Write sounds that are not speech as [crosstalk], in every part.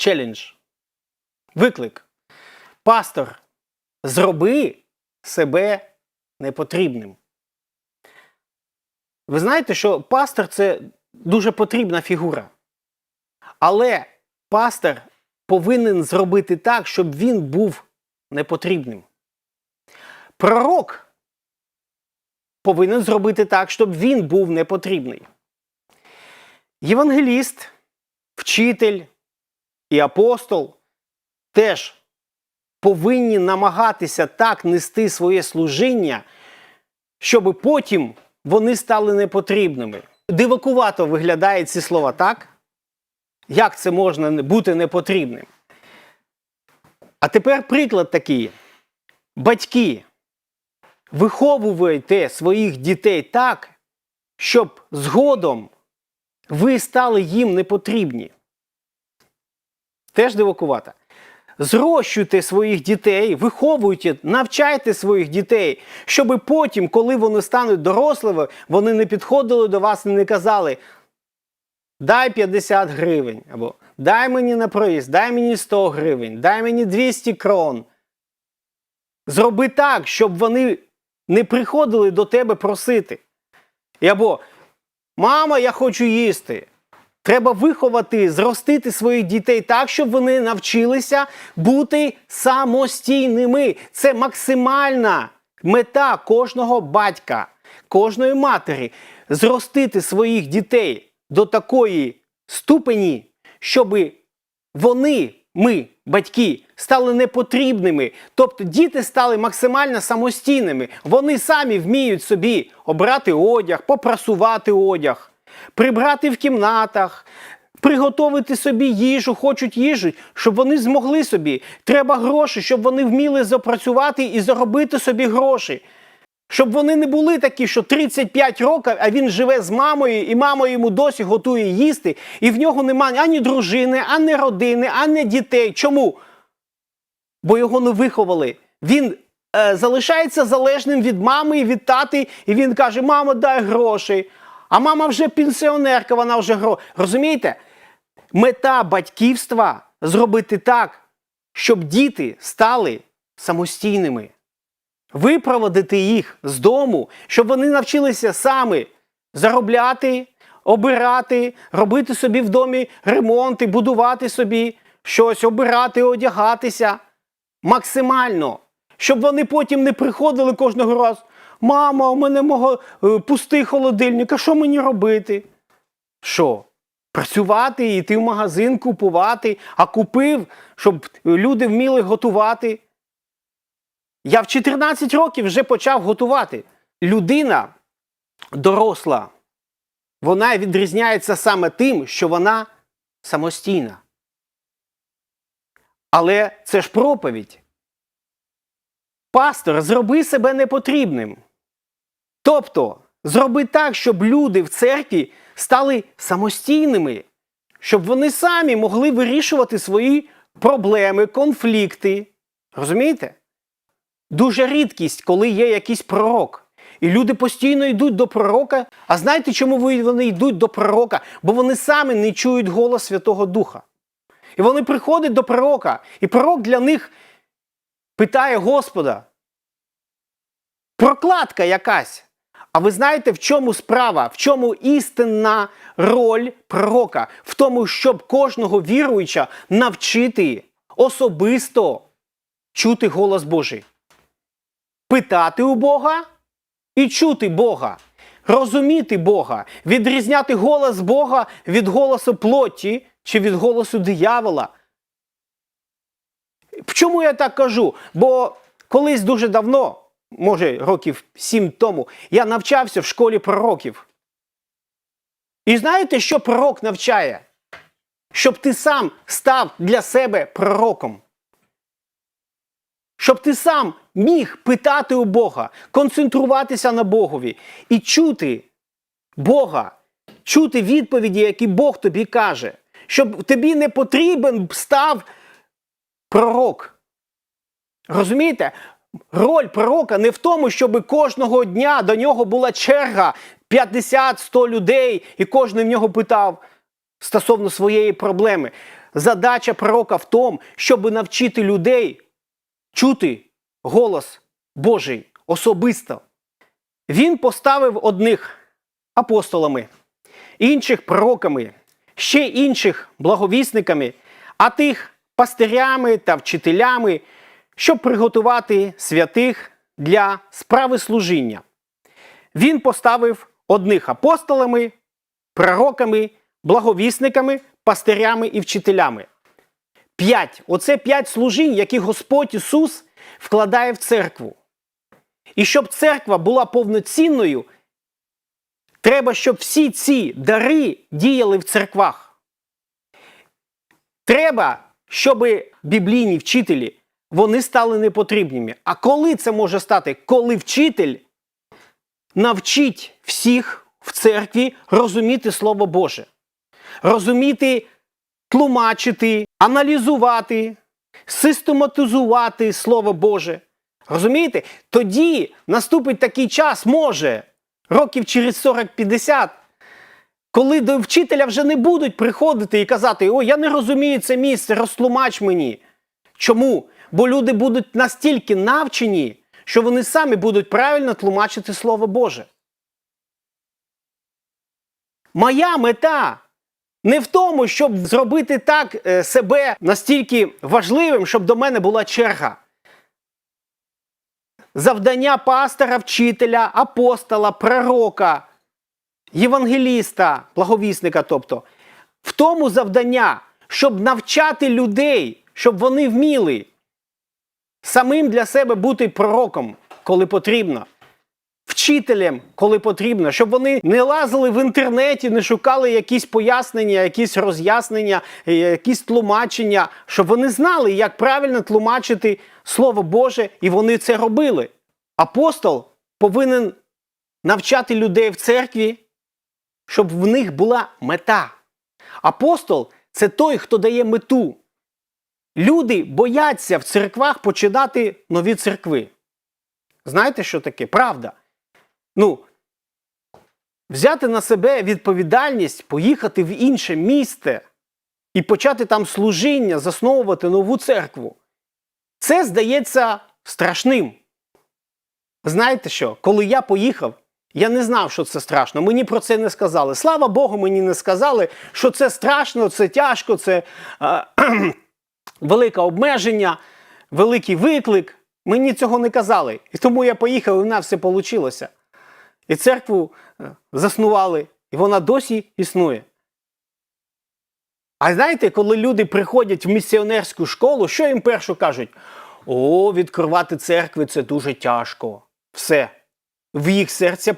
челендж. Виклик. Пастор, зроби себе непотрібним. Ви знаєте, що пастор це дуже потрібна фігура. Але пастор повинен зробити так, щоб він був непотрібним. Пророк повинен зробити так, щоб він був непотрібний. Євангеліст, вчитель і апостол теж повинні намагатися так нести своє служіння, щоб потім вони стали непотрібними. Дивакувато виглядають ці слова так? Як це можна бути непотрібним? А тепер приклад такий. Батьки, виховуйте своїх дітей так, щоб згодом ви стали їм непотрібні. Теж дивакувато. Зрощуйте своїх дітей, виховуйте, навчайте своїх дітей, щоб потім, коли вони стануть дорослими, вони не підходили до вас і не казали: дай 50 гривень, або дай мені на проїзд, дай мені 100 гривень, дай мені 200 крон. Зроби так, щоб вони не приходили до тебе просити. І або Мама, я хочу їсти. Треба виховати, зростити своїх дітей так, щоб вони навчилися бути самостійними. Це максимальна мета кожного батька, кожної матері зростити своїх дітей до такої ступені, щоб вони, ми, батьки, стали непотрібними. Тобто діти стали максимально самостійними. Вони самі вміють собі обрати одяг, попрасувати одяг, прибрати в кімнатах. Приготувати собі їжу, хочуть їжу, щоб вони змогли собі. Треба гроші, щоб вони вміли запрацювати і заробити собі гроші. Щоб вони не були такі, що 35 років, а він живе з мамою, і мама йому досі готує їсти, і в нього немає ані дружини, ані родини, ані дітей. Чому? Бо його не виховали. Він е, залишається залежним від мами і від тати, і він каже: Мамо, дай гроші. А мама вже пенсіонерка, вона вже гроші. Розумієте? Мета батьківства зробити так, щоб діти стали самостійними випроводити їх з дому, щоб вони навчилися самі заробляти, обирати, робити собі в домі ремонти, будувати собі щось, обирати, одягатися максимально, щоб вони потім не приходили кожного разу. Мама, у мене мого е, пустий холодильник, а що мені робити? Що? Працювати, йти в магазин, купувати, а купив, щоб люди вміли готувати. Я в 14 років вже почав готувати. Людина доросла, вона відрізняється саме тим, що вона самостійна. Але це ж проповідь. Пастор, зроби себе непотрібним. Тобто, зроби так, щоб люди в церкві стали самостійними, щоб вони самі могли вирішувати свої проблеми, конфлікти. Розумієте? Дуже рідкість, коли є якийсь пророк. І люди постійно йдуть до пророка. А знаєте, чому вони йдуть до пророка? Бо вони самі не чують голос Святого Духа. І вони приходять до пророка, і пророк для них питає Господа. Прокладка якась. А ви знаєте, в чому справа, в чому істинна роль пророка? В тому, щоб кожного віруюча навчити особисто чути голос Божий питати у Бога і чути Бога, розуміти Бога, відрізняти голос Бога від голосу плоті чи від голосу диявола. Чому я так кажу? Бо колись дуже давно, може років сім тому, я навчався в школі пророків. І знаєте, що пророк навчає? Щоб ти сам став для себе пророком щоб ти сам міг питати у Бога, концентруватися на Богові і чути Бога, чути відповіді, які Бог тобі каже, щоб тобі не потрібен став пророк. Розумієте? Роль пророка не в тому, щоб кожного дня до нього була черга 50-100 людей, і кожен в нього питав стосовно своєї проблеми. задача пророка в тому, щоб навчити людей чути голос Божий особисто. Він поставив одних апостолами, інших пророками, ще інших благовісниками, а тих пастирями та вчителями, щоб приготувати святих для справи служіння. Він поставив одних апостолами, пророками, благовісниками, пастирями і вчителями. П'ять. Оце п'ять служінь, які Господь Ісус вкладає в церкву. І щоб церква була повноцінною, треба, щоб всі ці дари діяли в церквах. Треба, щоб біблійні вчителі вони стали непотрібними. А коли це може стати? Коли вчитель навчить всіх в церкві розуміти Слово Боже, розуміти, тлумачити, аналізувати, систематизувати Слово Боже. Розумієте? Тоді наступить такий час, може, років через 40-50, коли до вчителя вже не будуть приходити і казати: О, я не розумію це місце, розтлумач мені. Чому? Бо люди будуть настільки навчені, що вони самі будуть правильно тлумачити Слово Боже. Моя мета не в тому, щоб зробити так е, себе настільки важливим, щоб до мене була черга. Завдання пастора, вчителя, апостола, пророка, євангеліста, благовісника, тобто, в тому завдання, щоб навчати людей, щоб вони вміли самим для себе бути пророком, коли потрібно, вчителем, коли потрібно, щоб вони не лазили в інтернеті, не шукали якісь пояснення, якісь роз'яснення, е, якісь тлумачення, щоб вони знали, як правильно тлумачити Слово Боже, і вони це робили. Апостол повинен навчати людей в церкві, щоб в них була мета. Апостол це той, хто дає мету. Люди бояться в церквах починати нові церкви. Знаєте, що таке? Правда. Ну, взяти на себе відповідальність, поїхати в інше місце і почати там служіння, засновувати нову церкву. Це здається страшним. Знаєте що? Коли я поїхав, я не знав, що це страшно. Мені про це не сказали. Слава Богу, мені не сказали, що це страшно, це тяжко, це е, [clears throat] велике обмеження, великий виклик. Мені цього не казали. І тому я поїхав, і в нас все вийшло. І церкву е, заснували, і вона досі існує. А знаєте, коли люди приходять в місіонерську школу, що їм першу кажуть? О, відкривати церкви це дуже тяжко. Все. В їх серця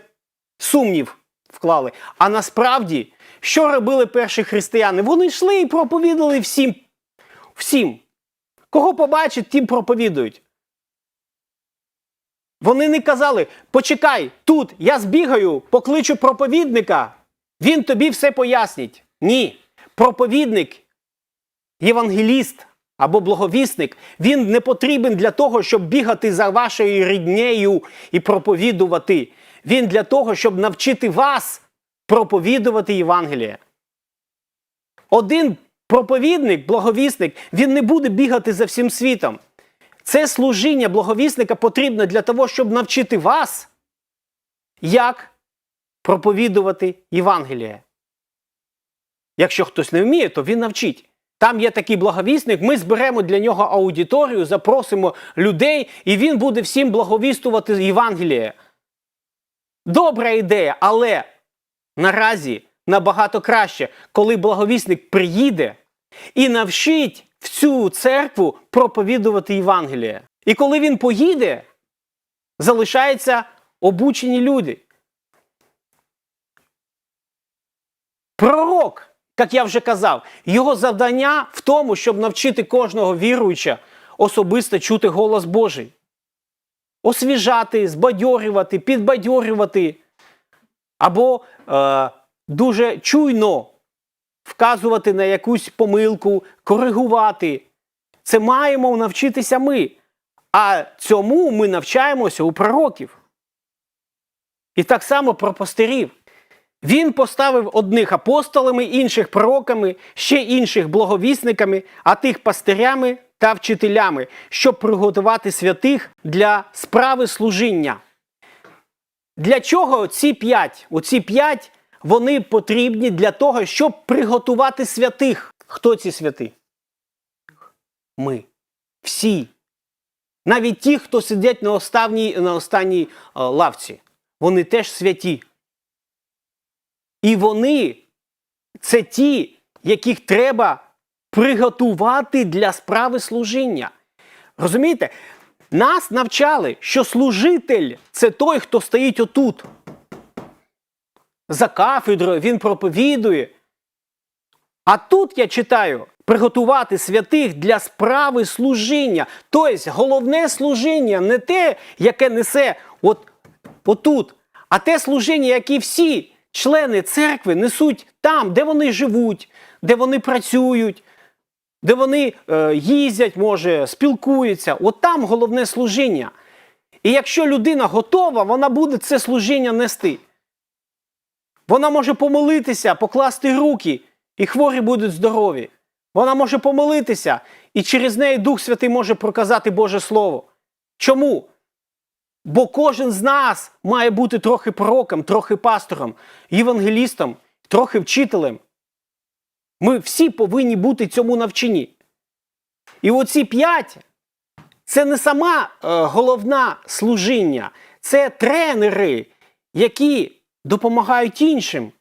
сумнів вклали. А насправді, що робили перші християни? Вони йшли і проповідали всім. Всім. Кого побачать, тим проповідують. Вони не казали: почекай, тут я збігаю, покличу проповідника, він тобі все пояснить. Ні. Проповідник, євангеліст або благовісник, він не потрібен для того, щоб бігати за вашою ріднею і проповідувати. Він для того, щоб навчити вас проповідувати Євангеліє. Один проповідник, благовісник, він не буде бігати за всім світом. Це служіння благовісника потрібно для того, щоб навчити вас, як проповідувати Євангеліє. Якщо хтось не вміє, то він навчить. Там є такий благовісник, ми зберемо для нього аудиторію, запросимо людей, і він буде всім благовістувати Євангеліє. Добра ідея, але наразі набагато краще, коли благовісник приїде і навчить всю церкву проповідувати Євангеліє. І коли він поїде, залишаються обучені люди. Пророк, як я вже казав, його завдання в тому, щоб навчити кожного віруюча особисто чути голос Божий. Освіжати, збадьорювати, підбадьорювати. Або е, дуже чуйно вказувати на якусь помилку, коригувати. Це маємо навчитися ми. А цьому ми навчаємося у пророків. І так само про пастирів. Він поставив одних апостолами, інших пророками, ще інших благовісниками, а тих пастирями та вчителями, щоб приготувати святих для справи служіння. Для чого ці п'ять? Оці п'ять вони потрібні для того, щоб приготувати святих. Хто ці святі? Ми. Всі. Навіть ті, хто сидять на останній, на останній е, лавці. Вони теж святі. І вони це ті, яких треба приготувати для справи служіння. Розумієте? Нас навчали, що служитель це той, хто стоїть отут. За кафедрою, він проповідує. А тут я читаю приготувати святих для справи служіння. Тобто головне служіння не те, яке несе от, отут, а те служіння, яке всі члени церкви несуть там, де вони живуть, де вони працюють, де вони е, їздять, може, спілкуються. От там головне служіння. І якщо людина готова, вона буде це служіння нести. Вона може помолитися, покласти руки, і хворі будуть здорові. Вона може помолитися, і через неї Дух Святий може проказати Боже Слово. Чому? Бо кожен з нас має бути трохи пророком, трохи пастором, євангелістом, трохи вчителем. Ми всі повинні бути цьому навчені. І оці п'ять це не сама е, головна служіння, це тренери, які допомагають іншим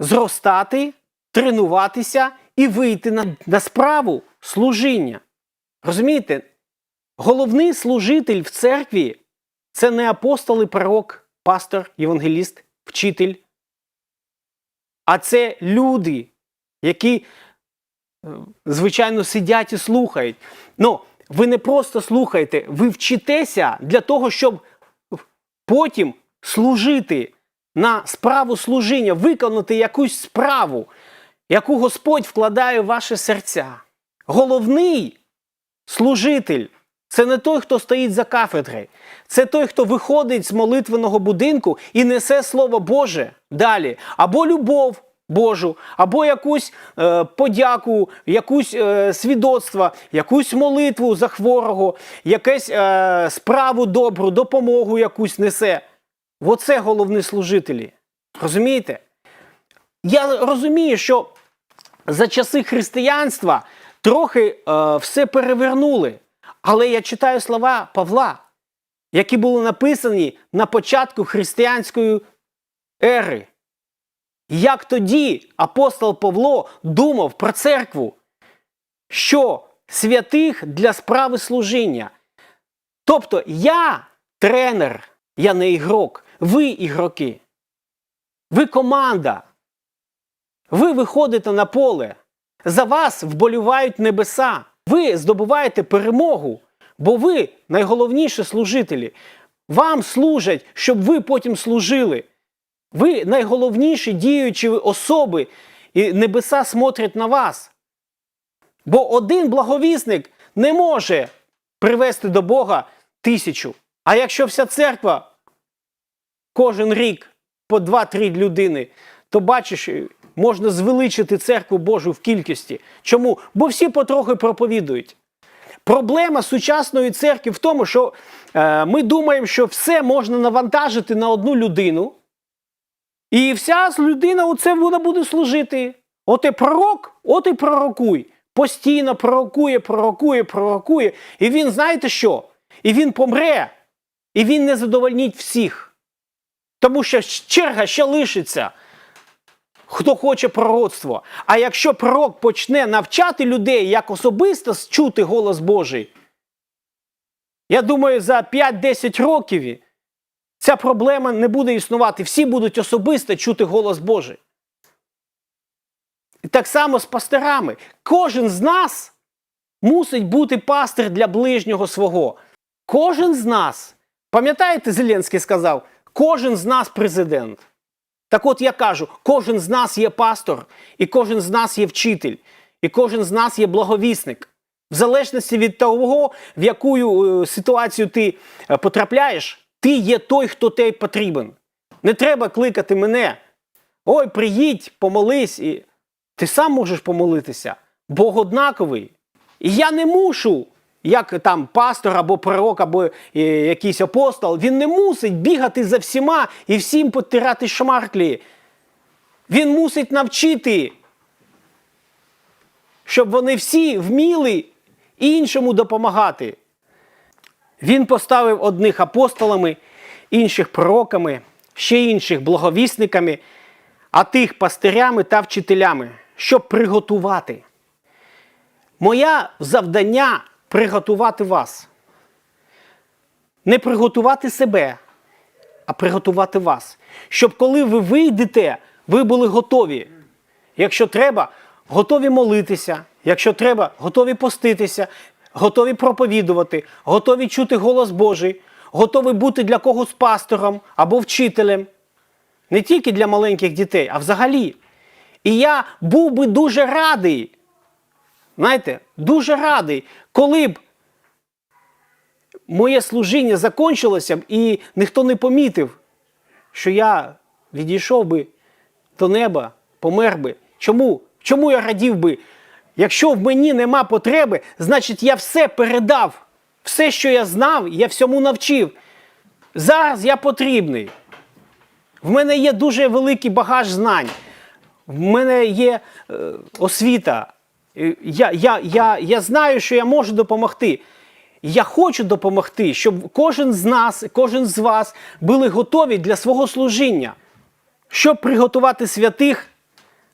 зростати, тренуватися і вийти на, на справу служіння. Розумієте? Головний служитель в церкві це не апостол і пророк, пастор, євангеліст, вчитель, а це люди, які, е, звичайно, сидять і слухають. Ну, ви не просто слухаєте, ви вчитеся для того, щоб потім служити на справу служіння, виконати якусь справу, яку Господь вкладає в ваше серця. Головний служитель це не той, хто стоїть за кафедрою. Це той, хто виходить з молитвеного будинку і несе Слово Боже далі. Або любов Божу, або якусь е, подяку, якусь е, свідоцтво, якусь молитву за хворого, якусь е, справу добру, допомогу якусь несе. Оце головні служителі. Розумієте? Я розумію, що за часи християнства трохи е, все перевернули. Але я читаю слова Павла, які були написані на початку християнської ери. Як тоді апостол Павло думав про церкву, що святих для справи служіння. Тобто я тренер, я не ігрок, ви ігроки, ви команда. Ви виходите на поле, за вас вболівають небеса. Ви здобуваєте перемогу, бо ви найголовніші служителі. Вам служать, щоб ви потім служили. Ви найголовніші діючі особи, і небеса смотрять на вас. Бо один благовісник не може привести до Бога тисячу. А якщо вся церква кожен рік по 2-3 людини, то бачиш, можна звеличити церкву Божу в кількості. Чому? Бо всі потрохи проповідують. Проблема сучасної церкви в тому, що е, ми думаємо, що все можна навантажити на одну людину, і вся людина у це вона буде служити. От і пророк, от і пророкуй. Постійно пророкує, пророкує, пророкує. І він, знаєте що? І він помре, і він не задовольнить всіх. Тому що черга ще лишиться хто хоче пророцтво. А якщо пророк почне навчати людей, як особисто чути голос Божий, я думаю, за 5-10 років ця проблема не буде існувати. Всі будуть особисто чути голос Божий. І так само з пастирами. Кожен з нас мусить бути пастир для ближнього свого. Кожен з нас, пам'ятаєте, Зеленський сказав, кожен з нас президент. Так от я кажу, кожен з нас є пастор, і кожен з нас є вчитель, і кожен з нас є благовісник. В залежності від того, в яку е, ситуацію ти е, потрапляєш, ти є той, хто тебе потрібен. Не треба кликати мене ой, приїдь, помолись. І ти сам можеш помолитися. Бог однаковий. І я не мушу, як там пастор або пророк, або е, якийсь апостол, він не мусить бігати за всіма і всім потирати шмарклі. Він мусить навчити, щоб вони всі вміли іншому допомагати. Він поставив одних апостолами, інших пророками, ще інших благовісниками, а тих пастирями та вчителями, щоб приготувати. Моє завдання приготувати вас. Не приготувати себе, а приготувати вас. Щоб коли ви вийдете, ви були готові. Якщо треба, готові молитися, якщо треба, готові поститися, готові проповідувати, готові чути голос Божий, готові бути для когось пастором або вчителем. Не тільки для маленьких дітей, а взагалі. І я був би дуже радий, знаєте, дуже радий, коли б моє служіння закінчилося б і ніхто не помітив, що я відійшов би до неба, помер би. Чому? Чому я радів би? Якщо в мені нема потреби, значить я все передав. Все, що я знав, я всьому навчив. Зараз я потрібний. В мене є дуже великий багаж знань. В мене є е, освіта. Е, Я, я, я, я знаю, що я можу допомогти. Я хочу допомогти, щоб кожен з нас, кожен з вас були готові для свого служіння, щоб приготувати святих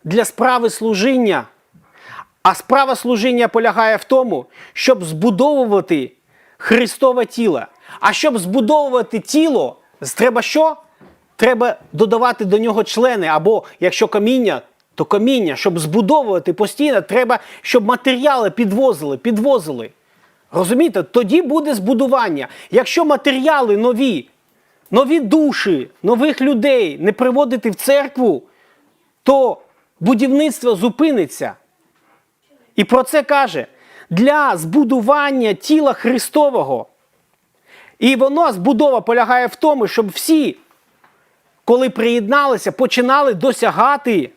для справи служіння. А справа служіння полягає в тому, щоб збудовувати Христове тіло. А щоб збудовувати тіло, треба що? Треба додавати до нього члени, або якщо каміння, то каміння. Щоб збудовувати постійно, треба, щоб матеріали підвозили, підвозили. Розумієте? Тоді буде збудування. Якщо матеріали нові, нові душі, нових людей не приводити в церкву, то будівництво зупиниться. І про це каже для збудування тіла Христового. І воно збудова полягає в тому, щоб всі, коли приєдналися, починали досягати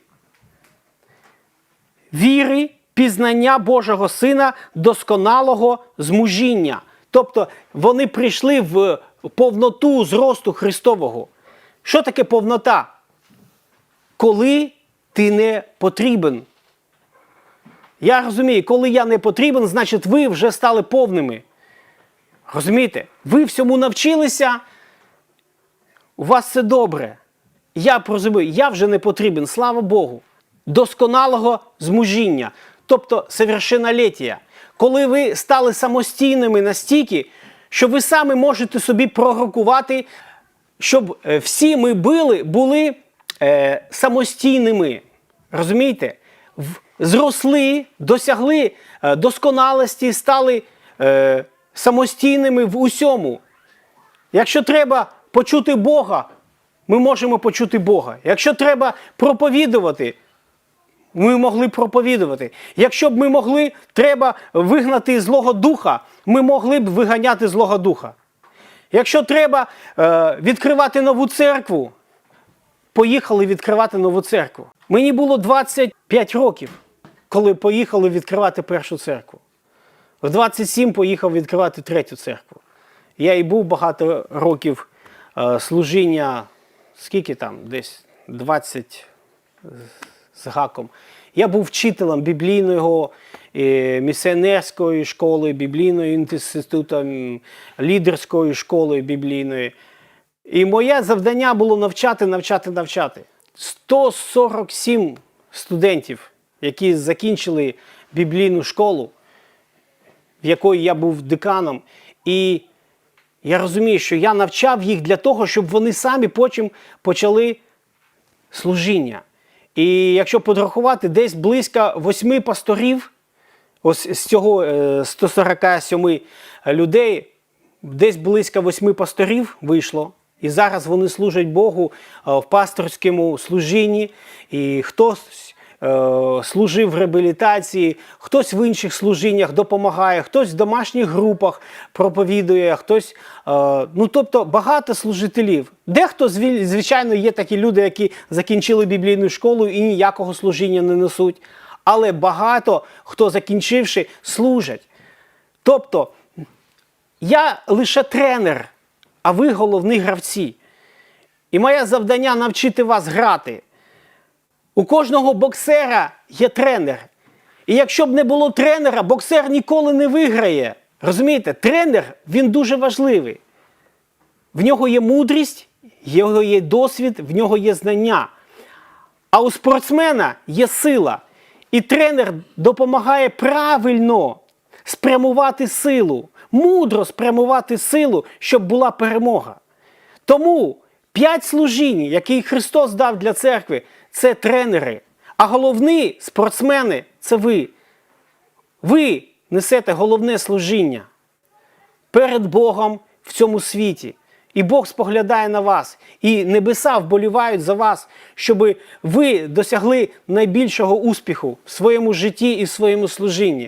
віри, пізнання Божого Сина, досконалого змужіння. Тобто вони прийшли в повноту зросту Христового. Що таке повнота? Коли ти не потрібен. Я розумію, коли я не потрібен, значить ви вже стали повними. Розумієте? Ви всьому навчилися, у вас все добре. Я розумію, я вже не потрібен, слава Богу. Досконалого змужіння, тобто совершенноліття. Коли ви стали самостійними настільки, що ви самі можете собі пророкувати, щоб е, всі ми були, були е, самостійними. Розумієте? Зросли, досягли е, досконалості, стали е, самостійними в усьому. Якщо треба почути Бога, ми можемо почути Бога. Якщо треба проповідувати, ми могли проповідувати. Якщо б ми могли, треба вигнати злого духа, ми могли б виганяти злого духа. Якщо треба е, відкривати нову церкву, поїхали відкривати нову церкву. Мені було 25 років, коли поїхали відкривати першу церкву. В 27 поїхав відкривати третю церкву. Я і був багато років е, служіння, скільки там, десь 20 з гаком. Я був вчителем біблійного е, місіонерської школи, біблійного інституту, лідерської школи біблійної. І моє завдання було навчати, навчати, навчати. 147 студентів, які закінчили біблійну школу, в якої я був деканом. І я розумію, що я навчав їх для того, щоб вони самі потім почали служіння. І якщо подрахувати, десь близько восьми пасторів, ось з цього е, 147 людей, десь близько восьми пасторів вийшло. І зараз вони служать Богу е, в пасторському служінні. І хтось е, служив в реабілітації, хтось в інших служіннях допомагає, хтось в домашніх групах проповідує, хтось. Е, ну тобто багато служителів. Дехто, звичайно, є такі люди, які закінчили біблійну школу і ніякого служіння не несуть. Але багато хто закінчивши, служать. Тобто, я лише тренер, а ви головні гравці. І моє завдання навчити вас грати. У кожного боксера є тренер. І якщо б не було тренера, боксер ніколи не виграє. Розумієте, тренер він дуже важливий. В нього є мудрість, в нього є досвід, в нього є знання. А у спортсмена є сила. І тренер допомагає правильно спрямувати силу, мудро спрямувати силу, щоб була перемога. Тому п'ять служінь, які Христос дав для церкви, це тренери. А головні спортсмени це ви. Ви несете головне служіння перед Богом в цьому світі. І Бог споглядає на вас, і небеса вболівають за вас, щоб ви досягли найбільшого успіху в своєму житті і в своєму служінні.